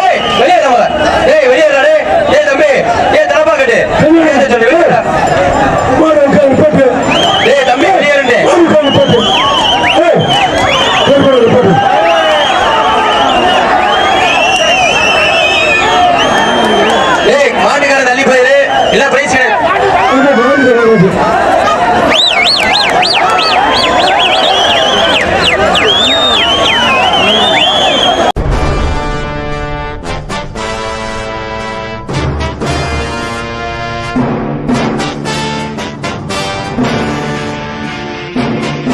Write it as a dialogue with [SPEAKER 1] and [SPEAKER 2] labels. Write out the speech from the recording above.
[SPEAKER 1] ஏய் வெளியே நம்ம ஏய் வெளியே நாடே ஏய் தம்பி. ஏய் தரப்பா கட்டு. ஏய் தம்பி வெளியே ரெண்டு ஏய் மாட்டுக்காரன் தள்ளி போயிரு. இல்ல பிரைஸ் கிடையாது
[SPEAKER 2] Thank you.